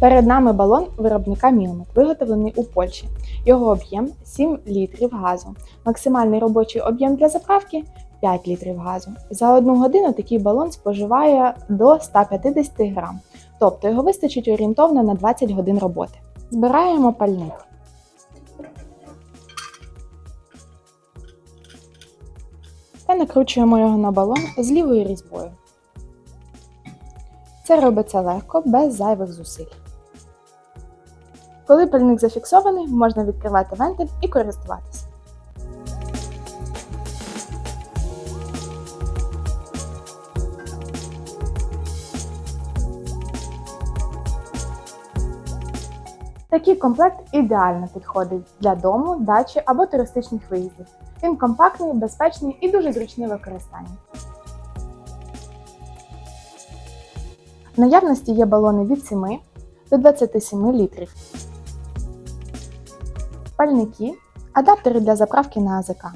Перед нами балон виробника Мілмет, виготовлений у Польщі. Його об'єм 7 літрів газу. Максимальний робочий об'єм для заправки 5 літрів газу. За одну годину такий балон споживає до 150 грам, тобто його вистачить орієнтовно на 20 годин роботи. Збираємо пальник. Та накручуємо його на балон з лівою різьбою. Це робиться легко, без зайвих зусиль. Коли пильник зафіксований, можна відкривати вентиль і користуватися. Такий комплект ідеально підходить для дому, дачі або туристичних виїздів. Він компактний, безпечний і дуже зручний в використанні. В наявності є балони від 7 до 27 літрів, пальники, адаптери для заправки на АЗК.